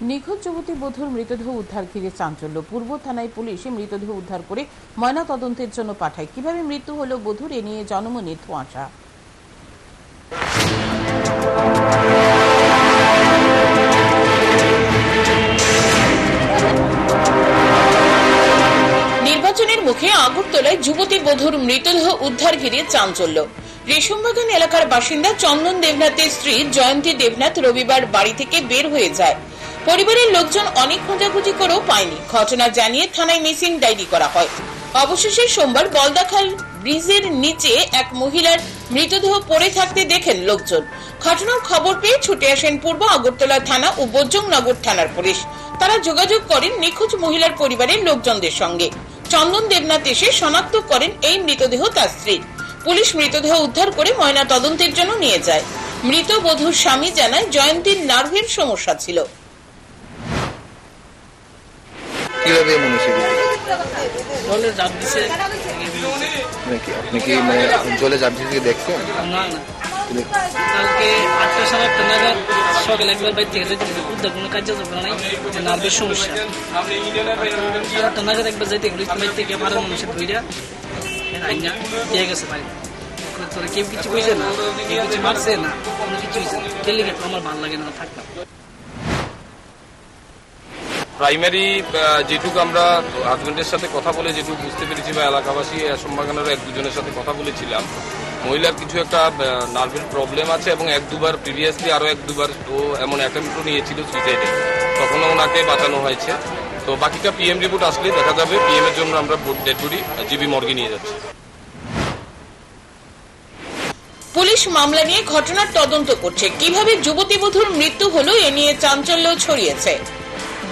নিখোঁজ যুবতী বধূর মৃতদেহ উদ্ধার ঘিরে চাঞ্চল্য। পূর্ব থানায় পুলিশ মৃতদেহ উদ্ধার করে ময়না তদন্তের জন্য পাঠায়। কীভাবে মৃত্যু হলো বধূর এ নিয়ে জনমনে ধোঁয়াশা নির্বাচনের মুখে আগরতলায় যুবতী বধূর মৃতদেহ উদ্ধার ঘিরে চাঞ্চল্য। রেশমবাগান এলাকার বাসিন্দা চন্দন দেবনাথের স্ত্রী জয়ন্তী দেবনাথ রবিবার বাড়ি থেকে বের হয়ে যায়। পরিবারের লোকজন অনেক খোঁজাখুঁজি করেও পায়নি। ঘটনা জানিয়ে থানায় মিসিং ডায়েরি করা হয়। অবশেষে সোমবার বলদাখাল ব্রিজের নিচে এক মহিলার মৃতদেহ পড়ে থাকতে দেখেন লোকজন। ঘটনার খবর পেয়ে ছুটে আসেন পূর্ব আগরতলা থানা ও বজ্রংনগর থানার পুলিশ। তারা যোগাযোগ করেন নিখোঁজ মহিলার পরিবারের লোকজনদের সঙ্গে। চন্দন দেবনাথ এসে শনাক্ত করেন এই মৃতদেহ তার স্ত্রী পুলিশ মৃতদেহ উদ্ধার করে ময়না তদন্তের জন্য নিয়ে যায়। মৃত বধূর স্বামী জানায় জয়ন্তীর নার্ভের সমস্যা ছিল। কীভাবে মনে হচ্ছে জলে জাপ দিছে মানে কি আপনি কি মানে জলে জাপ দিয়ে দেখছেন? না না। কালকে আটটা সাড়ে আটটা নাগাদ সকালে একবার বাইর থেকে যেতে গেছে উদ্ধার কোনো কাজ করে নাই? যে নার্ভের সমস্যা। আটটা নাগাদ একবার যাইতে গেলে বাইর থেকে বারো মানুষের ধইরা আইনা দিয়ে গেছে বাড়ি। তোরা কেউ কিছু কইছে না? কেউ কিছু মারছে না? কোনো কিছু হয়েছে না। আমার ভালো লাগে না? থাকতাম প্রাইমারি যেটুকু আমরা হাজবেন্ডের সাথে কথা বলে যেটুকু বুঝতে পেরেছি বা এলাকাবাসী সম্মাগানের এক দুজনের সাথে কথা বলেছিলাম, মহিলার কিছু একটা নার্ভের প্রবলেম আছে এবং এক দুবার প্রিভিয়াসলি আরও এক দুবার ও এমন অ্যাটেম্পটও নিয়েছিল সুইসাইডে তখনও ওনাকে বাঁচানো হয়েছে। তো বাকিটা পিএম রিপোর্ট আসলে দেখা যাবে। পিএম এর জন্য আমরা ডেড বডি জিবি মর্গে নিয়ে যাচ্ছি। পুলিশ মামলা নিয়ে ঘটনার তদন্ত করছে। কীভাবে যুবতী বধূর মৃত্যু হলো এ নিয়ে চাঞ্চল্য ছড়িয়েছে।